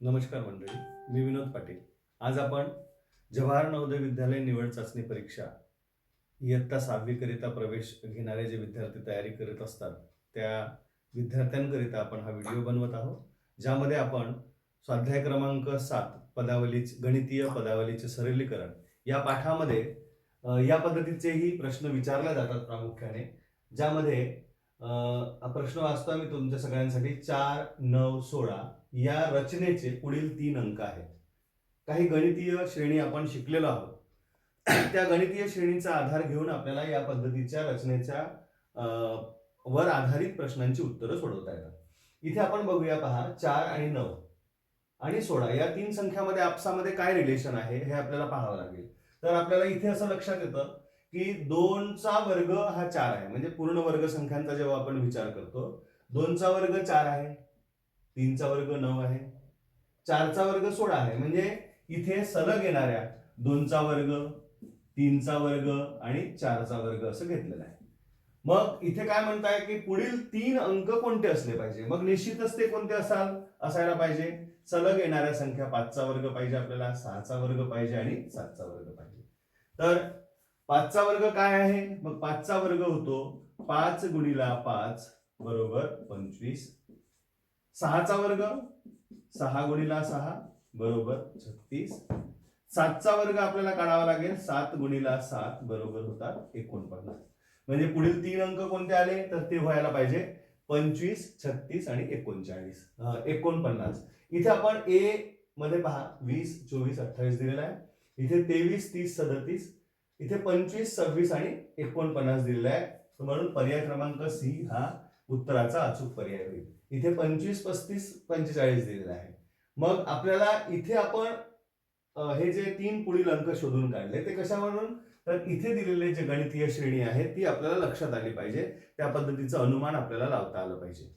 नमस्कार मंडळी मी विनोद पाटील. आज आपण जवाहर नवोदय विद्यालय निवड चाचणी परीक्षा इयत्ता सहावीकरिता प्रवेश घेणारे जे विद्यार्थी तयारी करत असतात त्या विद्यार्थ्यांकरिता आपण हा व्हिडिओ बनवत आहोत ज्यामध्ये आपण स्वाध्याय क्रमांक सात पदावली गणितीय पदावलीचे सरलीकरण या पाठामध्ये या पद्धतीचेही प्रश्न विचारले जातात प्रामुख्याने ज्यामध्ये प्रश्न वाचतो मी तुमच्या सगळ्यांसाठी. चार नऊ सोळा या रचनेचे पुढील तीन अंक आहेत. काही गणितीय श्रेणी आपण शिकलेलो आहोत. त्या गणितीय श्रेणीचा आधार घेऊन आपल्याला या पद्धतीच्या रचनेच्या वर आधारित प्रश्नांची उत्तरं सोडवता येतात. इथे आपण बघूया पहा चार आणि नऊ आणि सोळा. या तीन संख्यामध्ये आपसामध्ये काय रिलेशन आहे हे आपल्याला पाहावं लागेल. तर आपल्याला इथे असं लक्षात येतं की दोनचा वर्ग हा चार आहे. म्हणजे पूर्ण वर्ग संख्यांचा जेव्हा आपण विचार करतो दोनचा वर्ग चार आहे तीनचा वर्ग नऊ आहे चारचा वर्ग सोळा आहे. म्हणजे इथे सलग येणाऱ्या दोनचा वर्ग तीनचा वर्ग आणि चारचा वर्ग असं घेतलेला आहे. मग इथे काय म्हणताय की पुढील तीन अंक कोणते असले पाहिजे? मग निश्चितच ते कोणते असाल? असायला पाहिजे. सलग येणाऱ्या संख्या पाचचा वर्ग पाहिजे आपल्याला सहाचा वर्ग पाहिजे आणि सातचा वर्ग पाहिजे. तर पाचचा वर्ग काय आहे? मग पाचचा वर्ग होतो पाच गुणिला पाच बरोबर पंचवीस. सहाचा वर्ग? सहा गुणिला सहा बरोबर छत्तीस. सातचा वर्ग आपल्याला काढावा लागेल. सात गुणिला सात बरोबर होतात एकोणपन्नास. म्हणजे पुढील तीन अंक कोणते आले? तर ते व्हायला पाहिजे. पंचवीस छत्तीस आणि एकोणचाळीस. एकोणपन्नास. इथे आपण ए मध्ये पहा. वीस चोवीस अठ्ठावीस दिलेला आहे. इथे तेवीस तीस सदतीस इथे पंचवीस सव्वीस आणि एकोणपन्नास दिलेला आहे. म्हणून पर्याय क्रमांक सी हा उत्तराचा अचूक पर्याय होईल. इथे पंचवीस पस्तीस पंचेचाळीस दिलेला आहे. मग आपल्याला इथे आपण हे जे तीन पुढील अंक शोधून काढले ते कशावरून? तर इथे दिलेले जे गणितीय श्रेणी आहे ती आपल्याला लक्षात आली पाहिजे. त्या पद्धतीचं अनुमान आपल्याला लावता आलं पाहिजे.